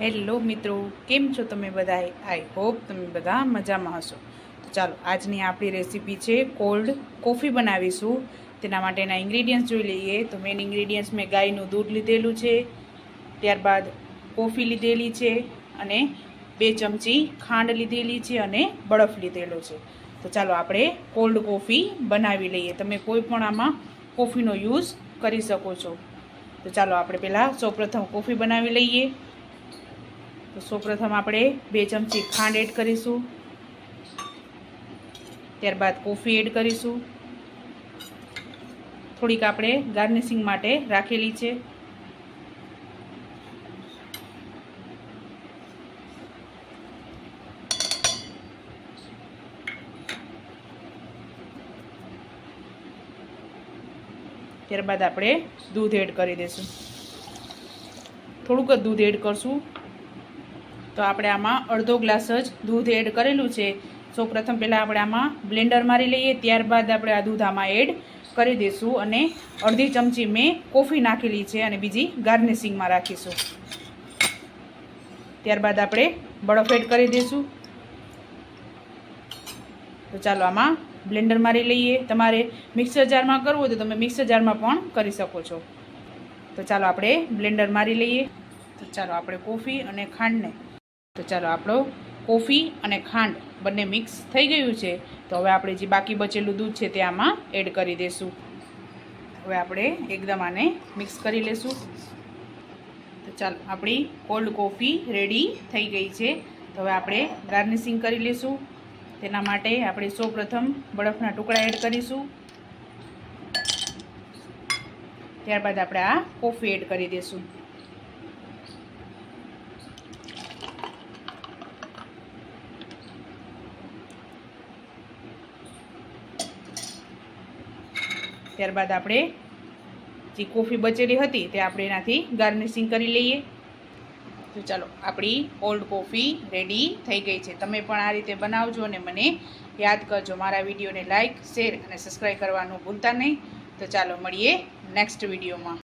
Hello મિત્રો, કેમ છો તમે બધાએ આઈ હોપ તમે બધા મજામાં હશો. તો ચાલો, આજની આપણી રેસીપી છે કોલ્ડ કોફી બનાવીશું. તેના માટેના ઇન્ગ્રીડિયન્ટ્સ જોઈ લઈએ. તો મેઇન ઇન્ગ્રીડિયન્ટ્સ મેં ગાયનું દૂધ લીધેલું છે, ત્યારબાદ કોફી લીધેલી છે અને બે ચમચી ખાંડ લીધેલી છે અને બરફ લીધેલો છે. તો ચાલો, આપણે કોલ્ડ કોફી બનાવી લઈએ. તમે કોઈ પણ આમાં કોફીનો યુઝ કરી શકો છો. તો ચાલો, આપણે પહેલાં સૌપ્રથમ કોફી બનાવી લઈએ. તો સૌપ્રથમ આપણે બે ચમચી ખાંડ એડ કરીશું. ત્યારબાદ કોફી એડ કરીશું. થોડીક આપણે ગાર્નિશિંગ માટે રાખેલી છે. ત્યારબાદ આપણે દૂધ એડ કરી દઈશું. થોડુંક જ દૂધ એડ કરશું. તો આપણે આમાં અડધો ગ્લાસ જ દૂધ એડ કરેલું છે. સૌ પ્રથમ પહેલાં આપણે આમાં બ્લેન્ડર મારી લઈએ, ત્યારબાદ આપણે આ દૂધ આમાં એડ કરી દઈશું અને અડધી ચમચી મેં કોફી નાખેલી છે અને બીજી ગાર્નિશિંગમાં રાખીશું. ત્યારબાદ આપણે બરફ એડ કરી દઈશું. તો ચાલો આમાં બ્લેન્ડર મારી લઈએ. તમારે મિક્સર જારમાં કરવું હોય તો તમે મિક્સર જારમાં પણ કરી શકો છો. તો ચાલો આપણે બ્લેન્ડર મારી લઈએ. તો ચાલો આપણે કોફી અને ખાંડને તો ચાલો આપણો કોફી અને ખાંડ બંને મિક્સ થઈ ગયું છે. તો હવે આપણે જે બાકી બચેલું દૂધ છે તે આમાં એડ કરી દઈશું હવે આપણે એકદમ આને મિક્સ કરી લેશું. તો ચાલો, આપણી કોલ્ડ કોફી રેડી થઈ ગઈ છે. તો હવે આપણે ગાર્નિશિંગ કરી લઈશું તેના માટે આપણે સૌ પ્રથમ બરફના ટુકડા એડ કરીશું. ત્યારબાદ આપણે આ કોફી એડ કરી દઈશું ત્યારબાદ આપણે જે કોફી બચેલી હતી તે આપણે એનાથી ગાર્નિશિંગ કરી લઈએ. તો ચાલો, આપણી ઓલ્ડ કોફી રેડી થઈ ગઈ છે. તમે પણ આ રીતે બનાવજો અને મને યાદ કરજો. મારા વિડીયોને લાઇક શેર અને સબસ્ક્રાઈબ કરવાનું ભૂલતા નહીં. તો ચાલો, મળીએ નેક્સ્ટ વિડીયોમાં.